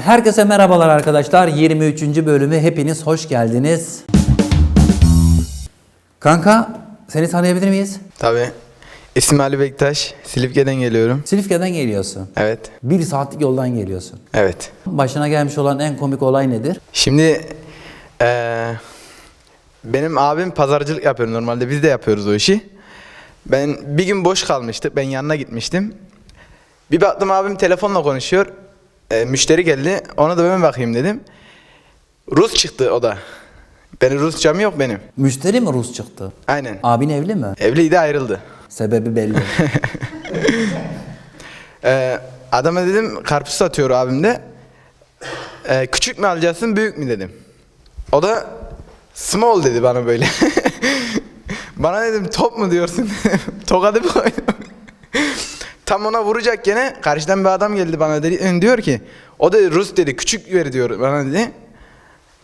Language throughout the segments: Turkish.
Herkese merhabalar arkadaşlar. 23. bölümü hepiniz hoş geldiniz. Kanka seni tanıyabilir miyiz? Tabii. İsmim Ali Bektaş. Silifke'den geliyorum. Silifke'den geliyorsun. Evet. Bir saatlik yoldan geliyorsun. Evet. Başına gelmiş olan en komik olay nedir? Şimdi eee, benim abim pazarcılık yapıyor normalde. Biz de yapıyoruz o işi. Ben bir gün boş kalmıştık. Ben yanına gitmiştim. Bir baktım abim telefonla konuşuyor. Eee, müşteri geldi. Ona da ben bakayım dedim. Rus çıktı o da. Benim Rusçam yok benim. Müşteri mi Rus çıktı? Aynen. Abin evli mi? Evliydi ayrıldı. Sebebi belli. Ee, adama dedim karpuz satıyor abim de. Ee, küçük mü alacaksın büyük mü dedim. O da small dedi bana böyle. bana dedim top mu diyorsun Tokadı bir koydum. Tam ona vuracak gene karşıdan bir adam geldi bana dedi, diyor ki o da Rus dedi küçük ver diyor bana dedi.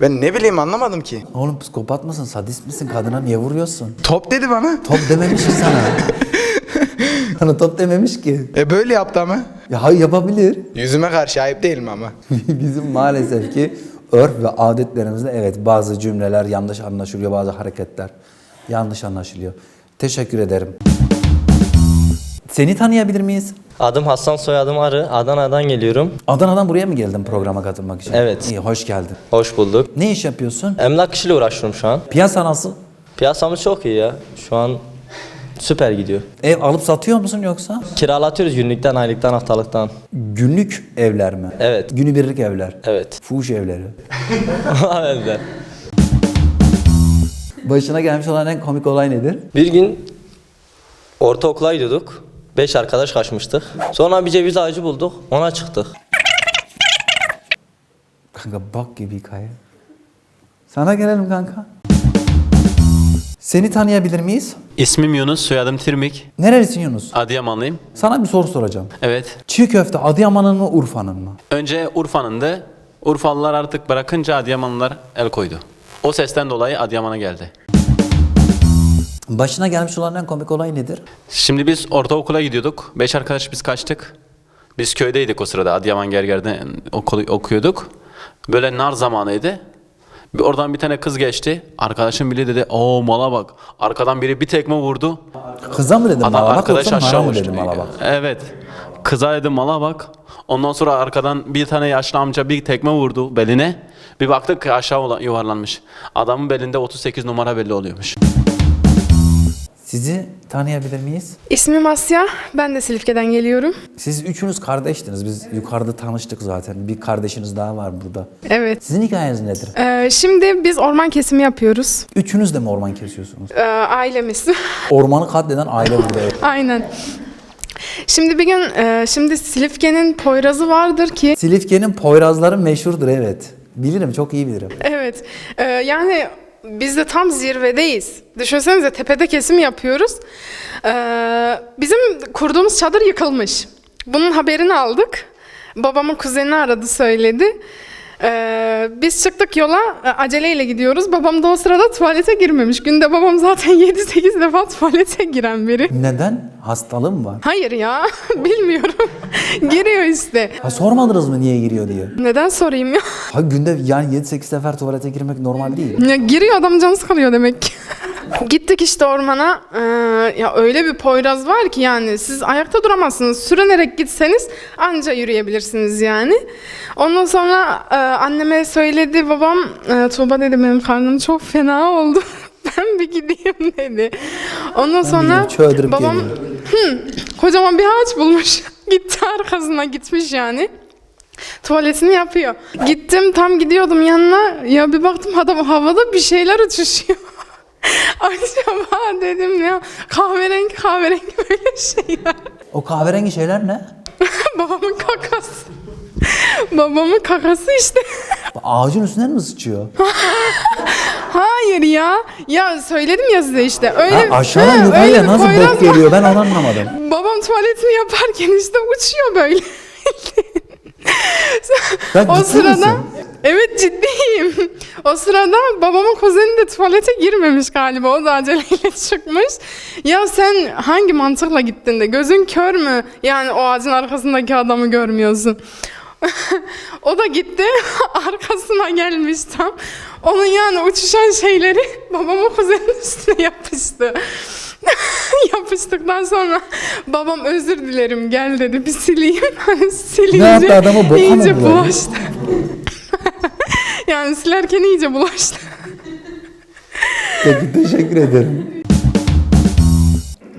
Ben ne bileyim anlamadım ki. Oğlum psikopat mısın? Sadist misin? Kadına niye vuruyorsun? Top dedi bana. Top dememiş ki sana. sana top dememiş ki. E böyle yaptı ama. Ya hayır yapabilir. Yüzüme karşı ayıp değil mi ama? Bizim maalesef ki örf ve adetlerimizde evet bazı cümleler yanlış anlaşılıyor, bazı hareketler yanlış anlaşılıyor. Teşekkür ederim. Seni tanıyabilir miyiz? Adım Hasan soyadım Arı. Adana'dan geliyorum. Adana'dan buraya mı geldin programa katılmak için? Evet. İyi, hoş geldin. Hoş bulduk. Ne iş yapıyorsun? Emlak işiyle uğraşıyorum şu an. Piyasa nasıl? Piyasamız çok iyi ya. Şu an süper gidiyor. Ev alıp satıyor musun yoksa? Kiralatıyoruz günlükten, aylıktan, haftalıktan. Günlük evler mi? Evet. Günübirlik evler. Evet. Fuhuş evleri. evet. Başına gelmiş olan en komik olay nedir? Bir gün ortaokula gidiyorduk. Beş arkadaş kaçmıştık. Sonra bir ceviz ağacı bulduk. Ona çıktık. Kanka bak gibi hikaye. Sana gelelim kanka. Seni tanıyabilir miyiz? İsmim Yunus, soyadım Tirmik. Nerelisin Yunus? Adıyamanlıyım. Sana bir soru soracağım. Evet. Çiğ köfte Adıyaman'ın mı Urfa'nın mı? Önce Urfa'nın da Urfalılar artık bırakınca Adıyamanlılar el koydu. O sesten dolayı Adıyaman'a geldi. Başına gelmiş olan en komik olay nedir? Şimdi biz ortaokula gidiyorduk. Beş arkadaş biz kaçtık. Biz köydeydik o sırada. Adıyaman Gerger'de okulu okuyorduk. Böyle nar zamanıydı. Bir oradan bir tane kız geçti. Arkadaşım bile dedi, "Oo mala bak." Arkadan biri bir tekme vurdu. Kıza mı dedim Adam mala bak arkadaş aşağı mı dedim mala bak? Evet. Kıza dedim mala bak. Ondan sonra arkadan bir tane yaşlı amca bir tekme vurdu beline. Bir baktık aşağı yuvarlanmış. Adamın belinde 38 numara belli oluyormuş. Sizi tanıyabilir miyiz? İsmim Asya. Ben de Silifke'den geliyorum. Siz üçünüz kardeştiniz. Biz yukarıda tanıştık zaten. Bir kardeşiniz daha var burada. Evet. Sizin hikayeniz nedir? Ee, şimdi biz orman kesimi yapıyoruz. Üçünüz de mi orman kesiyorsunuz? Ee, ailemiz. Ormanı katleden aile burada. Aynen. Şimdi bir gün, e, şimdi Silifke'nin Poyraz'ı vardır ki, Silifke'nin Poyrazları meşhurdur evet. Bilirim çok iyi bilirim. evet, e, yani biz de tam zirvedeyiz. Düşünsenize tepede kesim yapıyoruz. Ee, bizim kurduğumuz çadır yıkılmış. Bunun haberini aldık. Babamın kuzeni aradı söyledi. Ee, biz çıktık yola e, aceleyle gidiyoruz. Babam da o sırada tuvalete girmemiş. Günde babam zaten 7-8 defa tuvalete giren biri. Neden? Hastalığı mı var? Hayır ya bilmiyorum. Giriyor işte. Ha sormadınız mı niye giriyor diye? Neden sorayım ya? Ha günde yani 7-8 sefer tuvalete girmek normal değil. ya giriyor adam canı sıkılıyor demek ki. Gittik işte ormana. Ee, ya öyle bir poyraz var ki yani siz ayakta duramazsınız. Sürünerek gitseniz anca yürüyebilirsiniz yani. Ondan sonra e, anneme söyledi babam. E, Tuğba dedi benim karnım çok fena oldu. ben bir gideyim dedi. Ondan sonra gidip babam geliyorum. kocaman bir ağaç bulmuş. Gitti arkasına gitmiş yani. Tuvaletini yapıyor. Gittim tam gidiyordum yanına. Ya bir baktım adam havada bir şeyler uçuşuyor. Acaba dedim ya kahverengi kahverengi böyle şeyler. O kahverengi şeyler ne? Babamın kakası. Babamın kakası işte. Ağacın üstünden mi sıçıyor? Hayır ya. Ya söyledim ya size işte. Öyle, Ha, aşağıdan He, öyle yukarıya bir nasıl bok geliyor ben onu anlamadım. Babam tuvaletini yaparken işte uçuyor böyle. Sen o sırada misin? evet ciddiyim. O sırada babamın kuzeni de tuvalete girmemiş galiba. O da aceleyle çıkmış. Ya sen hangi mantıkla gittin de gözün kör mü? Yani o ağacın arkasındaki adamı görmüyorsun. o da gitti arkasına gelmiş tam. Onun yani uçuşan şeyleri babamın kuzenin üstüne yapıştı. Yapıştıktan sonra babam özür dilerim gel dedi bir sileyim. Silince Ne yaptı adamı boka mı iyice bulaştı. Yani silerken iyice bulaştı. Peki teşekkür ederim.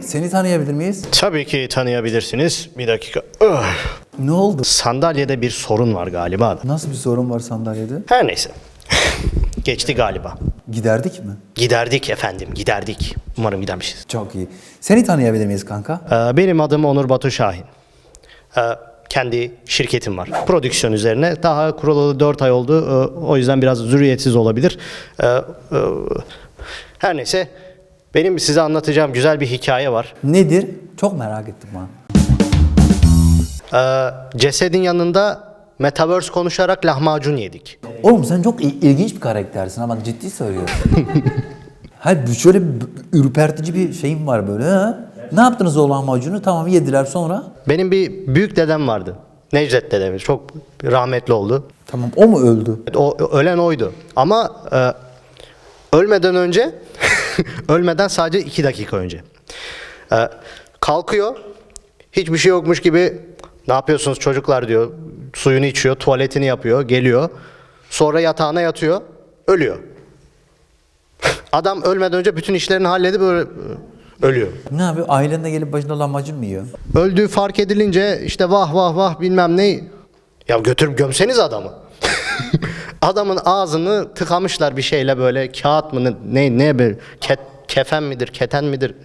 Seni tanıyabilir miyiz? Tabii ki tanıyabilirsiniz. Bir dakika. Öh. Ne oldu? Sandalyede bir sorun var galiba. Nasıl bir sorun var sandalyede? Her neyse. Geçti galiba. Giderdik mi? Giderdik efendim, giderdik. Umarım gidermişiz. Çok iyi. Seni tanıyabilir miyiz kanka? Ee, benim adım Onur Batu Şahin. Ee, kendi şirketim var. Prodüksiyon üzerine. Daha kurulalı 4 ay oldu. Ee, o yüzden biraz zürriyetsiz olabilir. Ee, e, her neyse. Benim size anlatacağım güzel bir hikaye var. Nedir? Çok merak ettim ben. Ee, cesedin yanında Metaverse konuşarak lahmacun yedik. Oğlum sen çok il- ilginç bir karaktersin ama ciddi söylüyorum. Hayır şöyle bir ürpertici bir şeyim var böyle ha? Ne yaptınız o lahmacunu? Tamam yediler sonra. Benim bir büyük dedem vardı. Necdet dedemiz. Çok rahmetli oldu. Tamam o mu öldü? O ölen oydu. Ama e, ölmeden önce, ölmeden sadece iki dakika önce. E, kalkıyor, hiçbir şey yokmuş gibi ne yapıyorsunuz çocuklar diyor. Suyunu içiyor, tuvaletini yapıyor, geliyor. Sonra yatağına yatıyor, ölüyor. Adam ölmeden önce bütün işlerini halledip böyle ölüyor. Ne yapıyor? Ailen de gelip başına lahmacun mu yiyor? Öldüğü fark edilince işte vah vah vah bilmem ne. Ya götürüp gömseniz adamı. Adamın ağzını tıkamışlar bir şeyle böyle kağıt mı ne ne, ne bir ke- kefen midir keten midir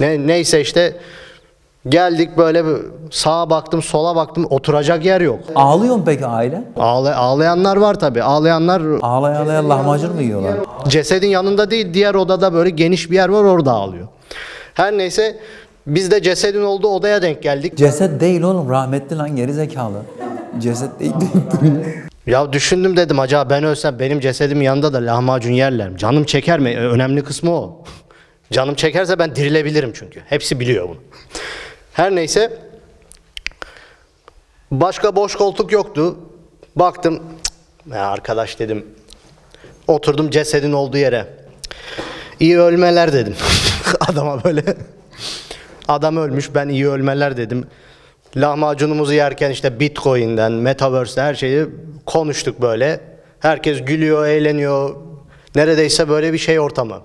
ne neyse işte geldik böyle sağa baktım sola baktım oturacak yer yok. Ağlıyor mu peki aile? Ağla- ağlayanlar var tabi ağlayanlar Ağlaya ağlaya lahmacun mu yiyorlar? cesedin yanında değil diğer odada böyle geniş bir yer var orada ağlıyor. Her neyse biz de cesedin olduğu odaya denk geldik. Ceset değil oğlum rahmetli lan geri zekalı. Ceset değil. Ya düşündüm dedim acaba ben ölsem benim cesedim yanında da lahmacun yerler mi? Canım çeker mi? Önemli kısmı o. Canım çekerse ben dirilebilirim çünkü. Hepsi biliyor bunu. Her neyse. Başka boş koltuk yoktu. Baktım. "Cık, Ya arkadaş dedim. Oturdum cesedin olduğu yere. İyi ölmeler dedim. Adama böyle. Adam ölmüş ben iyi ölmeler dedim. Lahmacunumuzu yerken işte Bitcoin'den, Metaverse'de her şeyi konuştuk böyle. Herkes gülüyor, eğleniyor. Neredeyse böyle bir şey ortamı.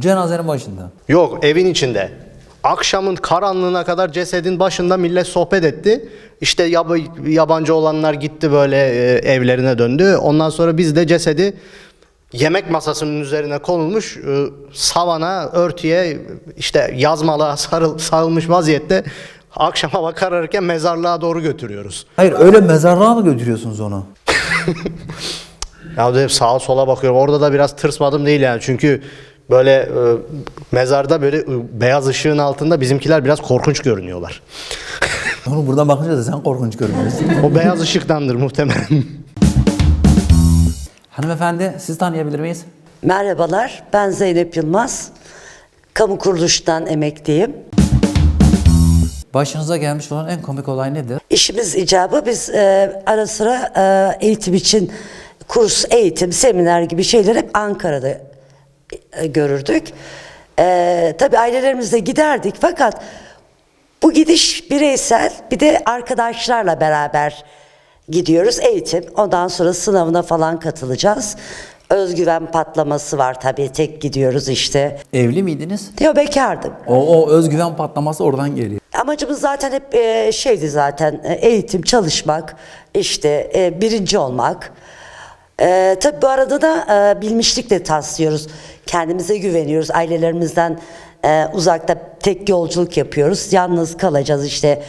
Cenazenin başında. Yok evin içinde. Akşamın karanlığına kadar cesedin başında millet sohbet etti. İşte yab- yabancı olanlar gitti böyle e, evlerine döndü. Ondan sonra biz de cesedi yemek masasının üzerine konulmuş e, savana, örtüye işte yazmalığa sarıl, sarılmış vaziyette akşam hava kararırken mezarlığa doğru götürüyoruz. Hayır öyle mezarlığa mı götürüyorsunuz onu? Ya dedim sağa sola bakıyorum. Orada da biraz tırsmadım değil yani. Çünkü böyle e, mezarda böyle e, beyaz ışığın altında bizimkiler biraz korkunç görünüyorlar. Oğlum buradan bakınca da sen korkunç görünüyorsun. O beyaz ışıktandır muhtemelen. Hanımefendi siz tanıyabilir miyiz? Merhabalar, ben Zeynep Yılmaz. Kamu kuruluştan emekliyim. Başınıza gelmiş olan en komik olay nedir? İşimiz icabı biz e, ara sıra e, eğitim için kurs, eğitim, seminer gibi şeyler hep Ankara'da görürdük. E, tabii ailelerimizle giderdik fakat bu gidiş bireysel bir de arkadaşlarla beraber gidiyoruz eğitim. Ondan sonra sınavına falan katılacağız. Özgüven patlaması var tabii tek gidiyoruz işte. Evli miydiniz? Yo bekardım. O, o özgüven patlaması oradan geliyor. Amacımız zaten hep e, şeydi zaten e, eğitim, çalışmak, işte e, birinci olmak. E, tabii bu arada da e, bilmişlik de taslıyoruz. Kendimize güveniyoruz. Ailelerimizden e, uzakta tek yolculuk yapıyoruz. Yalnız kalacağız işte.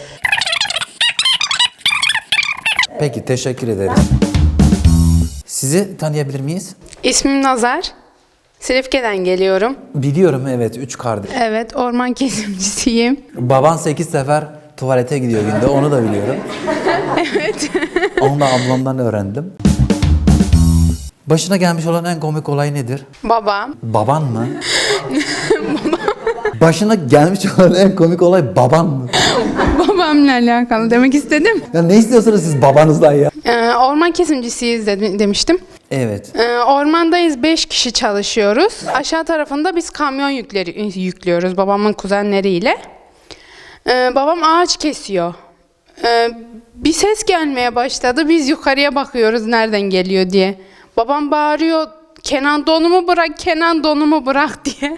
Peki teşekkür ederiz. Sizi tanıyabilir miyiz? İsmim Nazar. Silifke'den geliyorum. Biliyorum evet üç kardeş. Evet, orman kesimcisiyim. Baban 8 sefer tuvalete gidiyor günde onu da biliyorum. evet. Onu da ablamdan öğrendim. Başına gelmiş olan en komik olay nedir? Babam. Baban mı? Başına gelmiş olan en komik olay baban mı? Babam babamla alakalı demek istedim. Ya ne istiyorsunuz siz babanızdan ya? Ee, orman kesimcisiyiz de- demiştim. Evet. Ee, ormandayız 5 kişi çalışıyoruz. Aşağı tarafında biz kamyon yükleri, yüklüyoruz babamın kuzenleriyle. Ee, babam ağaç kesiyor. Ee, bir ses gelmeye başladı. Biz yukarıya bakıyoruz nereden geliyor diye. Babam bağırıyor Kenan donumu bırak, Kenan donumu bırak diye.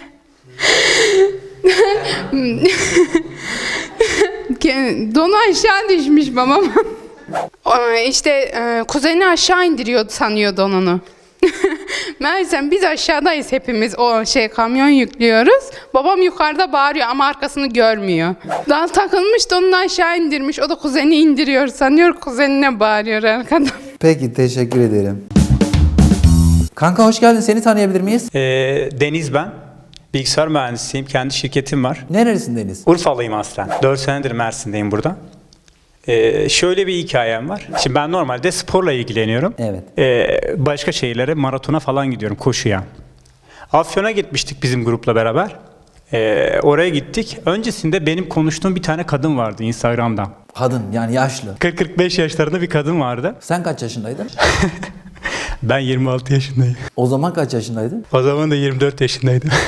Donu aşağı düşmüş babam. İşte e, kuzeni aşağı indiriyor sanıyor donunu. Meğersem biz aşağıdayız hepimiz o şey kamyon yüklüyoruz. Babam yukarıda bağırıyor ama arkasını görmüyor. Dal takılmış donunu aşağı indirmiş. O da kuzeni indiriyor sanıyor. Kuzenine bağırıyor arkadan. Peki teşekkür ederim. Kanka hoş geldin. Seni tanıyabilir miyiz? Ee, Deniz ben. Bilgisayar mühendisiyim. Kendi şirketim var. Neresin Deniz? Urfalıyım aslen. 4 senedir Mersin'deyim burada. Ee, şöyle bir hikayem var. Şimdi ben normalde sporla ilgileniyorum. Evet. Ee, başka şehirlere, maratona falan gidiyorum koşuya. Afyon'a gitmiştik bizim grupla beraber. Ee, oraya gittik. Öncesinde benim konuştuğum bir tane kadın vardı Instagram'da. Kadın yani yaşlı. 40-45 yaşlarında bir kadın vardı. Sen kaç yaşındaydın? Ben 26 yaşındayım. O zaman kaç yaşındaydın? O zaman da 24 yaşındaydım.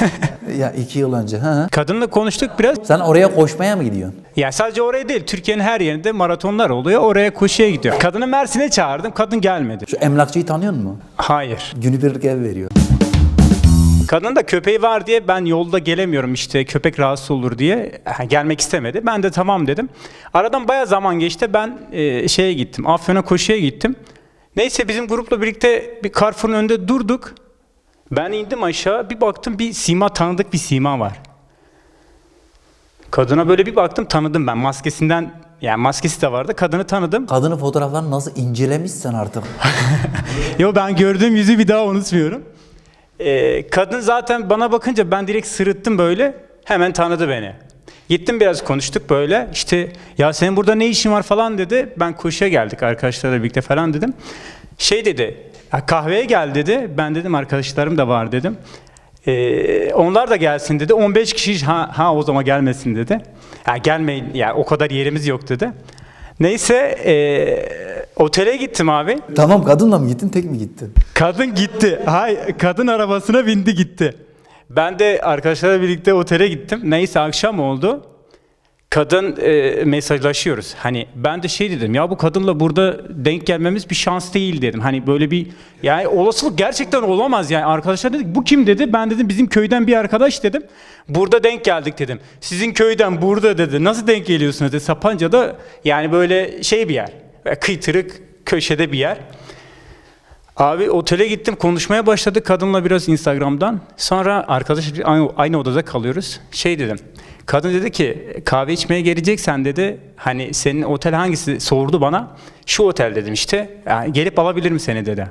Ya iki yıl önce. Hı. Kadınla konuştuk biraz. Sen oraya koşmaya mı gidiyorsun? Ya sadece oraya değil, Türkiye'nin her yerinde maratonlar oluyor. Oraya koşuya gidiyor. Kadını Mersin'e çağırdım, kadın gelmedi. Şu emlakçıyı tanıyor musun? Hayır. Günübirlik ev veriyor. Kadının da köpeği var diye ben yolda gelemiyorum işte köpek rahatsız olur diye Ha, gelmek istemedi. Ben de tamam dedim. Aradan baya zaman geçti. Ben e, şeye gittim. Afyon'a koşuya gittim. Neyse bizim grupla birlikte bir Carrefour'un önünde durduk. Ben indim aşağı bir baktım bir sima tanıdık bir sima var. Kadına böyle bir baktım tanıdım ben maskesinden yani maskesi de vardı kadını tanıdım. Kadının fotoğraflarını nasıl incelemişsen artık. Yo ben gördüğüm yüzü bir daha unutmuyorum. Ee, kadın zaten bana bakınca ben direkt sırıttım böyle. Hemen tanıdı beni. Gittim biraz konuştuk böyle. İşte ya senin burada ne işin var falan dedi. Ben koşuya geldik arkadaşlarla birlikte falan dedim. Şey dedi. "Ya kahveye gel dedi. Ben dedim arkadaşlarım da var dedim. Ee, onlar da gelsin dedi. 15 kişi ha, ha o zaman gelmesin dedi. Ya gelmeyin ya o kadar yerimiz yok dedi. Neyse ee, otele gittim abi. tamam kadınla mı gittin tek mi gittin? Kadın gitti. Hay kadın arabasına bindi gitti. Ben de arkadaşlarla birlikte otele gittim. Neyse akşam oldu. Kadın e, mesajlaşıyoruz. Hani ben de şey dedim ya bu kadınla burada denk gelmemiz bir şans değil dedim. Hani böyle bir yani olasılık gerçekten olamaz yani. Arkadaşlar dedik bu kim dedi. Ben dedim bizim köyden bir arkadaş dedim. Burada denk geldik dedim. Sizin köyden burada dedi. Nasıl denk geliyorsunuz dedi. Sapanca'da yani böyle şey bir yer. Kıytırık köşede bir yer. Abi otele gittim konuşmaya başladık kadınla biraz Instagram'dan. Sonra arkadaş aynı, aynı odada kalıyoruz. Şey dedim. Kadın dedi ki kahve içmeye geleceksen dedi. Hani senin otel hangisi sordu bana. Şu otel dedim işte. Yani gelip alabilirim seni dedi.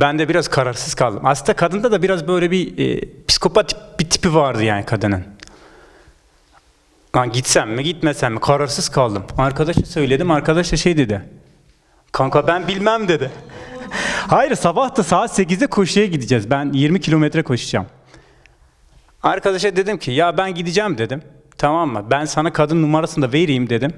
Ben de biraz kararsız kaldım. Aslında kadında da biraz böyle bir e, psikopat bir tipi vardı yani kadının. Lan gitsem mi gitmesem mi kararsız kaldım. Arkadaşa söyledim arkadaş da şey dedi. Kanka ben bilmem dedi. Hayır sabah da saat 8'de koşuya gideceğiz. Ben 20 kilometre koşacağım. Arkadaşa dedim ki ya ben gideceğim dedim. Tamam mı? Ben sana kadın numarasını da vereyim dedim.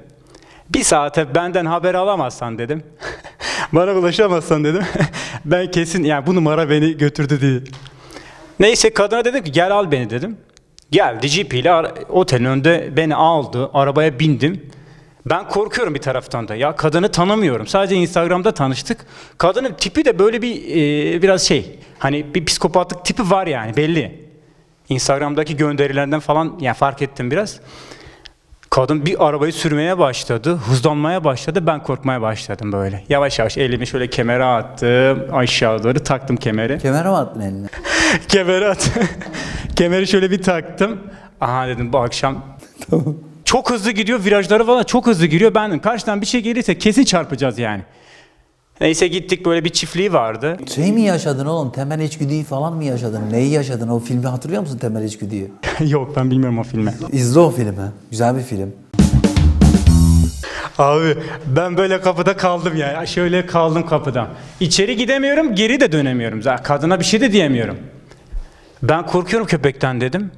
Bir saate benden haber alamazsan dedim. Bana ulaşamazsan dedim. ben kesin yani bu numara beni götürdü diye. Neyse kadına dedim ki gel al beni dedim. Geldi Jeep ile otelin önünde beni aldı. Arabaya bindim. Ben korkuyorum bir taraftan da. Ya kadını tanımıyorum. Sadece Instagram'da tanıştık. Kadının tipi de böyle bir e, biraz şey. Hani bir psikopatlık tipi var yani belli. Instagram'daki gönderilerden falan yani fark ettim biraz. Kadın bir arabayı sürmeye başladı, hızlanmaya başladı, ben korkmaya başladım böyle. Yavaş yavaş elimi şöyle kemere attım, aşağı doğru taktım kemeri. Kemere mi attın eline? Kemeri at. Kemeri şöyle bir taktım. Aha dedim bu akşam çok hızlı gidiyor virajları falan çok hızlı giriyor. Ben karşıdan bir şey gelirse kesin çarpacağız yani. Neyse gittik böyle bir çiftliği vardı. Şey mi yaşadın oğlum? Temel içgüdüyü falan mı yaşadın? Neyi yaşadın? O filmi hatırlıyor musun Temel içgüdüyü? Yok ben bilmiyorum o filmi. İzle o filmi. Güzel bir film. Abi ben böyle kapıda kaldım ya. Şöyle kaldım kapıda. İçeri gidemiyorum, geri de dönemiyorum. Zaten kadına bir şey de diyemiyorum. Ben korkuyorum köpekten dedim.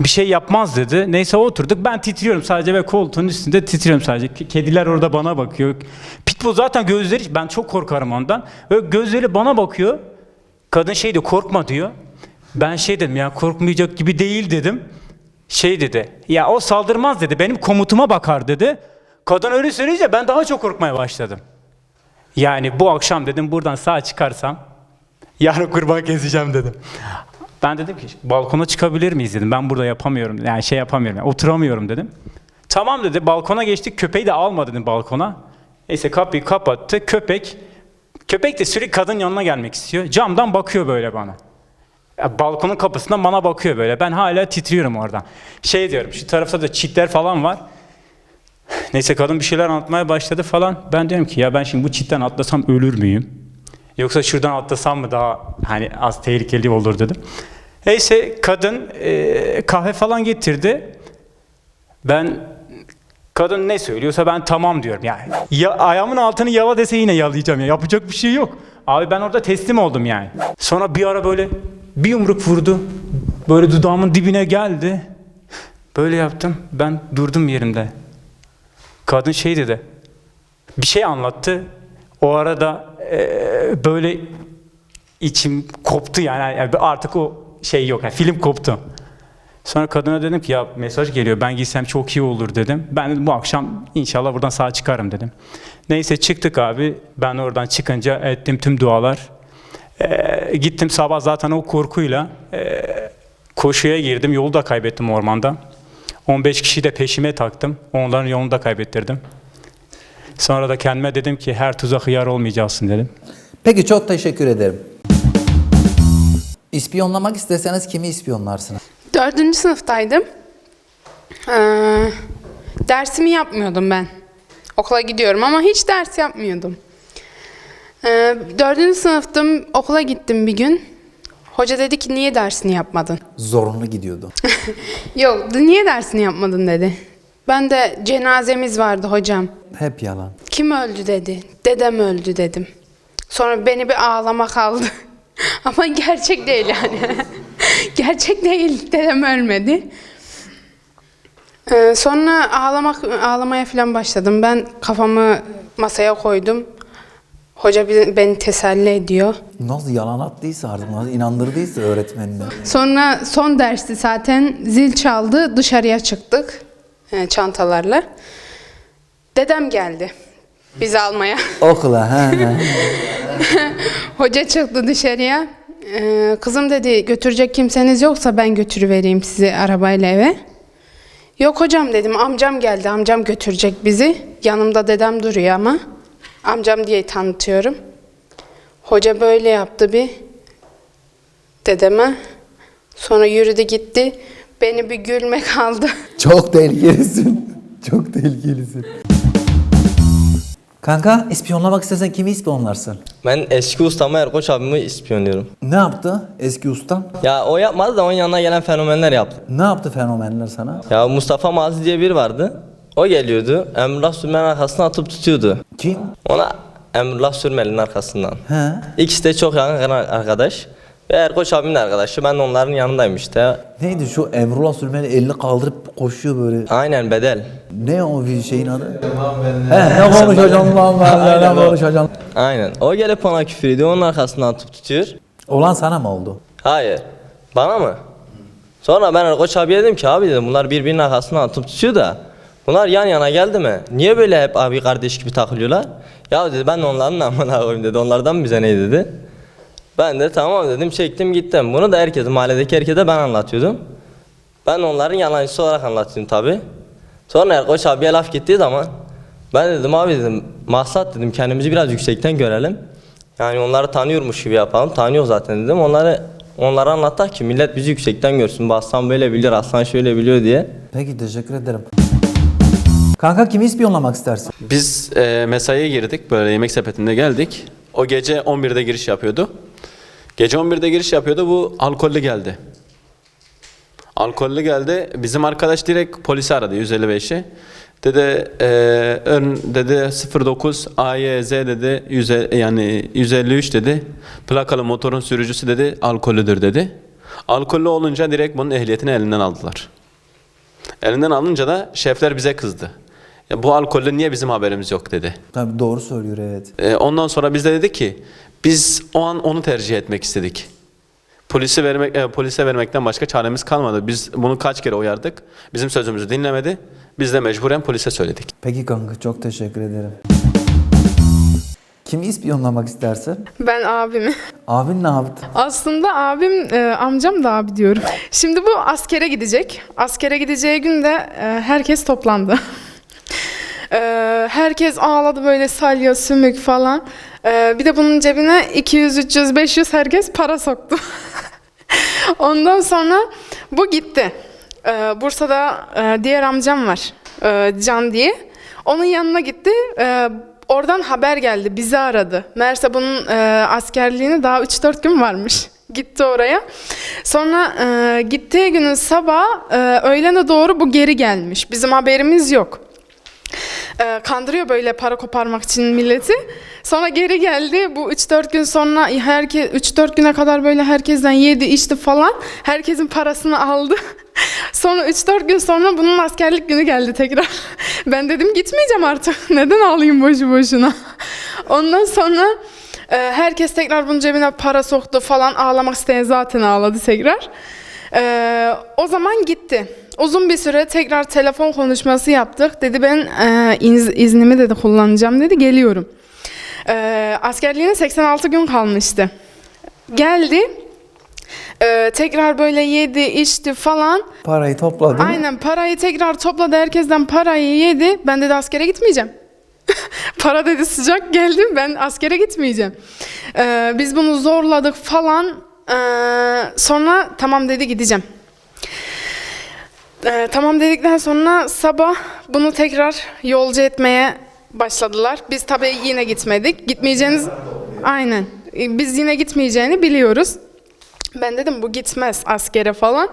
Bir şey yapmaz dedi. Neyse oturduk. Ben titriyorum sadece ve koltuğun üstünde titriyorum sadece. Ke- Kediler orada bana bakıyor. Pitbull zaten gözleri ben çok korkarım ondan. Ve gözleri bana bakıyor. Kadın şey diyor korkma diyor. Ben şey dedim ya korkmayacak gibi değil dedim. Şey dedi. Ya o saldırmaz dedi. Benim komutuma bakar dedi. Kadın öyle söyleyince ben daha çok korkmaya başladım. Yani bu akşam dedim buradan sağ çıkarsam yarın kurban keseceğim dedim. Ben dedim ki balkona çıkabilir miyiz dedim. Ben burada yapamıyorum. Yani şey yapamıyorum. Yani oturamıyorum dedim. Tamam dedi. Balkona geçtik. Köpeği de alma dedim balkona. Neyse kapıyı kapattı. Köpek köpek de sürekli kadın yanına gelmek istiyor. Camdan bakıyor böyle bana. Ya balkonun kapısından bana bakıyor böyle. Ben hala titriyorum oradan. Şey diyorum şu tarafta da çitler falan var. Neyse kadın bir şeyler anlatmaya başladı falan. Ben diyorum ki ya ben şimdi bu çitten atlasam ölür müyüm? Yoksa şuradan atlasam mı daha hani az tehlikeli olur dedim. Neyse kadın e, kahve falan getirdi. Ben kadın ne söylüyorsa ben tamam diyorum. Yani ya, ayağımın altını yala dese yine yalayacağım ya. Yapacak bir şey yok. Abi ben orada teslim oldum yani. Sonra bir ara böyle bir yumruk vurdu. Böyle dudağımın dibine geldi. Böyle yaptım. Ben durdum yerimde. Kadın şey dedi. Bir şey anlattı. O arada eee, böyle içim koptu yani. Yani artık o şey yok. Yani film koptu. Sonra kadına dedim ki ya mesaj geliyor ben gitsem çok iyi olur dedim. Ben dedim, bu akşam inşallah buradan sağ çıkarım dedim. Neyse çıktık abi. Ben oradan çıkınca ettim tüm dualar. Eee, gittim sabah zaten o korkuyla eee, koşuya girdim. Yolu da kaybettim ormanda. 15 kişiyi de peşime taktım. Onların yolunu da kaybettirdim. Sonra da kendime dedim ki her tuzağa yar olmayacaksın dedim. Peki çok teşekkür ederim. İspiyonlamak isteseniz kimi ispiyonlarsınız? Dördüncü sınıftaydım. Ee, dersimi yapmıyordum ben. Okula gidiyorum ama hiç ders yapmıyordum. Ee, dördüncü sınıftım, okula gittim bir gün. Hoca dedi ki niye dersini yapmadın? Zorunlu gidiyordu. Yok, niye dersini yapmadın dedi. Ben de cenazemiz vardı hocam. Hep yalan. Kim öldü dedi. Dedem öldü dedim. Sonra beni bir ağlama kaldı. Ama gerçek değil yani. gerçek değil. Dedem ölmedi. Ee, sonra ağlamak ağlamaya falan başladım. Ben kafamı masaya koydum. Hoca beni teselli ediyor. Nasıl yalan attıysa artık, nasıl inandırdıysa öğretmenine. Sonra son dersi zaten zil çaldı. Dışarıya çıktık çantalarla. Dedem geldi bizi almaya. Okula he he. Hoca çıktı dışarıya. Ee, kızım dedi götürecek kimseniz yoksa ben götürüvereyim sizi arabayla eve. Yok hocam dedim amcam geldi amcam götürecek bizi. Yanımda dedem duruyor ama. Amcam diye tanıtıyorum. Hoca böyle yaptı bir dedeme. Sonra yürüdü gitti. Beni bir gülme kaldı. Çok tehlikelisin. Çok tehlikelisin. Kanka ispiyonlamak istesen kimi ispiyonlarsın? Ben eski ustama Erkoç abimi ispiyonluyorum. Ne yaptı eski ustan? Ya o yapmadı da onun yanına gelen fenomenler yaptı. Ne yaptı fenomenler sana? Ya Mustafa Mazi diye biri vardı. O geliyordu. Emrullah Sürmen'in arkasına atıp tutuyordu. Kim? Ona Emrullah Sürmen'in arkasından. He. İkisi de çok yakın arkadaş. Ve Erkoç abimin arkadaşı. Ben de onların yanındayım işte. Neydi şu Emrullah Sürmeli elini kaldırıp koşuyor böyle. Aynen bedel. Ne o bir şeyin adı? He, ne konuşacaksın lan ben ne konuşacaksın? Aynen. O gelip ona küfür ediyor. Onun arkasından atıp tutuyor. Olan sana mı oldu? Hayır. Bana mı? Sonra ben Erkoç abiye dedim ki abi dedim bunlar birbirinin arkasından atıp tutuyor da bunlar yan yana geldi mi? Niye böyle hep abi kardeş gibi takılıyorlar? Ya dedi ben de onların amına koyayım dedi. Onlardan bize ne dedi? Ben de tamam dedim çektim gittim. Bunu da herkese mahalledeki herkese ben anlatıyordum. Ben onların yalancısı olarak anlatıyorum tabi. Sonra Erkoç abiye laf gittiği zaman ben dedim abi dedim maksat dedim kendimizi biraz yüksekten görelim. Yani onları tanıyormuş gibi yapalım. Tanıyor zaten dedim. Onları onlara anlattık ki millet bizi yüksekten görsün. Bu aslan böyle bilir, aslan şöyle biliyor diye. Peki teşekkür ederim. Kanka kimi ispiyonlamak istersin? Biz e, mesaiye girdik. Böyle yemek sepetinde geldik. O gece 11'de giriş yapıyordu. Gece 11'de giriş yapıyordu. Bu alkollü geldi. Alkollü geldi. Bizim arkadaş direkt polisi aradı 155'i. Dedi e, ön dedi 09 AYZ dedi 100, yani 153 dedi. Plakalı motorun sürücüsü dedi alkollüdür dedi. Alkollü olunca direkt bunun ehliyetini elinden aldılar. Elinden alınca da şefler bize kızdı. Ya bu alkolde niye bizim haberimiz yok dedi. Tabii doğru söylüyor evet. Ee, ondan sonra biz de dedik ki biz o an onu tercih etmek istedik. Polisi vermek, e, polise vermekten başka çaremiz kalmadı. Biz bunu kaç kere uyardık. Bizim sözümüzü dinlemedi. Biz de mecburen polise söyledik. Peki kanka çok teşekkür ederim. Kimi ispiyonlamak istersin? Ben abimi. Abin ne yaptı? Aslında abim, e, amcam da abi diyorum. Şimdi bu askere gidecek. Askere gideceği günde e, herkes toplandı. E, herkes ağladı böyle salya, sümük falan. E, bir de bunun cebine 200, 300, 500 herkes para soktu. Ondan sonra bu gitti. E, Bursa'da e, diğer amcam var. e, Can diye. Onun yanına gitti. E, oradan haber geldi. Bizi aradı. Meğerse bunun e, askerliğine daha 3-4 gün varmış. Gitti oraya. Sonra e, gittiği günün sabah e, öğlene doğru bu geri gelmiş. Bizim haberimiz yok. E, kandırıyor böyle para koparmak için milleti. Sonra geri geldi. Bu 3-4 gün sonra herkes 3-4 güne kadar böyle herkesten yedi içti falan. Herkesin parasını aldı. Sonra 3-4 gün sonra bunun askerlik günü geldi tekrar. Ben dedim gitmeyeceğim artık. Neden alayım boşu boşuna? Ondan sonra e, herkes tekrar bunun cebine para soktu falan. Ağlamak isteyen zaten ağladı tekrar. E, o zaman gitti. Uzun bir süre tekrar telefon konuşması yaptık. Dedi ben e, iz- iznimi dedi kullanacağım dedi. Geliyorum. E, askerliğine 86 gün kalmıştı. Geldi. E, tekrar böyle yedi, içti falan. Parayı topladı. Aynen parayı tekrar topladı. Herkesten parayı yedi. Ben dedi askere gitmeyeceğim. Para dedi sıcak geldi. Ben askere gitmeyeceğim. E, biz bunu zorladık falan. E, sonra tamam dedi gideceğim. Ee, tamam dedikten sonra sabah bunu tekrar yolcu etmeye başladılar. Biz tabii yine gitmedik. Gitmeyeceğiniz... Aynen. Ee, Biz yine gitmeyeceğini biliyoruz. Ben dedim bu gitmez askere falan.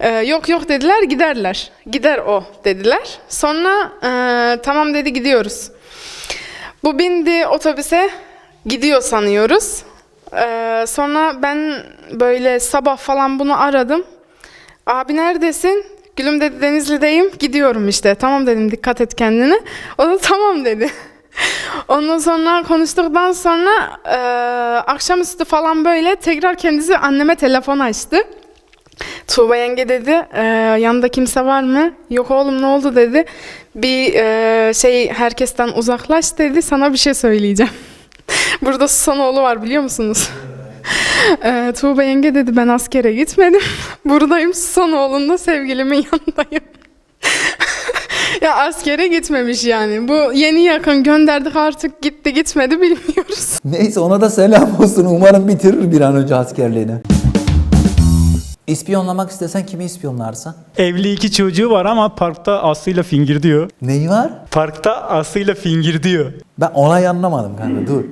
Ee, yok yok dediler giderler. Gider o dediler. Sonra e, tamam dedi gidiyoruz. Bu bindi otobüse gidiyor sanıyoruz. Ee, sonra ben böyle sabah falan bunu aradım. Abi neredesin? Gülüm dedi Denizli'deyim. Gidiyorum işte. Tamam dedim dikkat et kendine. O da tamam dedi. Ondan sonra konuştuktan sonra e, akşamüstü falan böyle tekrar kendisi anneme telefon açtı. Tuğba yenge dedi e, yanında kimse var mı? Yok oğlum ne oldu dedi. Bir e, şey herkesten uzaklaş dedi sana bir şey söyleyeceğim. Burada Susanoğlu var biliyor musunuz? Ee, Tuğba yenge dedi ben askere gitmedim. Buradayım Susanoğlu'nda sevgilimin yanındayım. ya askere gitmemiş yani. Bu yeni yakın gönderdik artık gitti gitmedi bilmiyoruz. Neyse ona da selam olsun. Umarım bitirir bir an önce askerliğini. İspiyonlamak istesen kimi ispiyonlarsın? Evli iki çocuğu var ama parkta Aslı'yla fingir diyor. Neyi var? Parkta Aslı'yla fingir diyor. Ben olayı anlamadım kanka dur.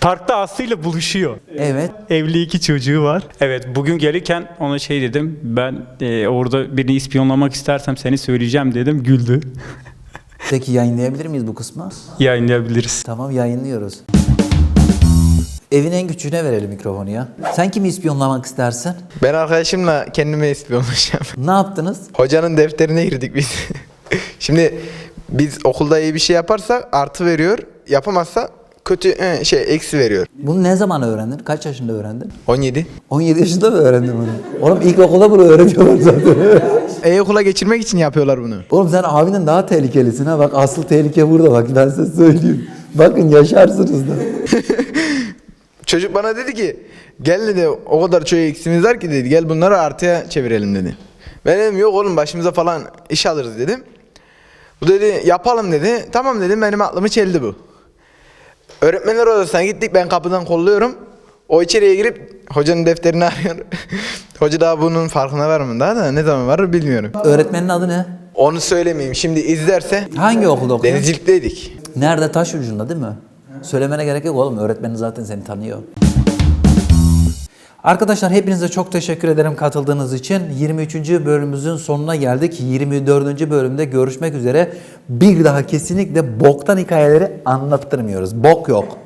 Parkta Aslı'yla buluşuyor. Evet. Evli iki çocuğu var. Evet bugün gelirken ona şey dedim. Ben e, orada birini ispiyonlamak istersem seni söyleyeceğim dedim. Güldü. Peki yayınlayabilir miyiz bu kısmı? Yayınlayabiliriz. Tamam yayınlıyoruz. Evin en küçüğüne verelim mikrofonu ya. Sen kimi ispiyonlamak istersin? Ben arkadaşımla kendime ispiyonlayacağım. Ne yaptınız? Hocanın defterine girdik biz. Şimdi biz okulda iyi bir şey yaparsak artı veriyor. Yapamazsa kötü e, şey eksi veriyor. Bunu ne zaman öğrendin? Kaç yaşında öğrendin? 17. 17 yaşında mı öğrendin bunu? Oğlum ilkokulda bunu öğretiyorlar zaten. E-okula geçirmek için yapıyorlar bunu. Oğlum sen abinin daha tehlikelisin ha. Bak asıl tehlike burada bak ben size söyleyeyim. Bakın yaşarsınız da. Çocuk bana dedi ki gel dedi o kadar çoğu eksimiz var ki dedi gel bunları artıya çevirelim dedi. Ben dedim yok oğlum başımıza falan iş alırız dedim. Bu dedi yapalım dedi. Tamam dedim benim aklımı çeldi bu. Öğretmenler odasına gittik ben kapıdan kolluyorum. O içeriye girip hocanın defterini arıyor. Hoca daha bunun farkına varmıyor daha da ne zaman varır bilmiyorum. Öğretmenin adı ne? Onu söylemeyeyim şimdi izlerse Hangi okulda okuyor? denizcilikdeydik. Nerede? Taş ucunda değil mi? Söylemene gerek yok oğlum. Öğretmenin zaten seni tanıyor. Arkadaşlar hepinize çok teşekkür ederim katıldığınız için. 23. bölümümüzün sonuna geldik. 24. bölümde görüşmek üzere. Bir daha kesinlikle boktan hikayeleri anlattırmıyoruz. Bok yok.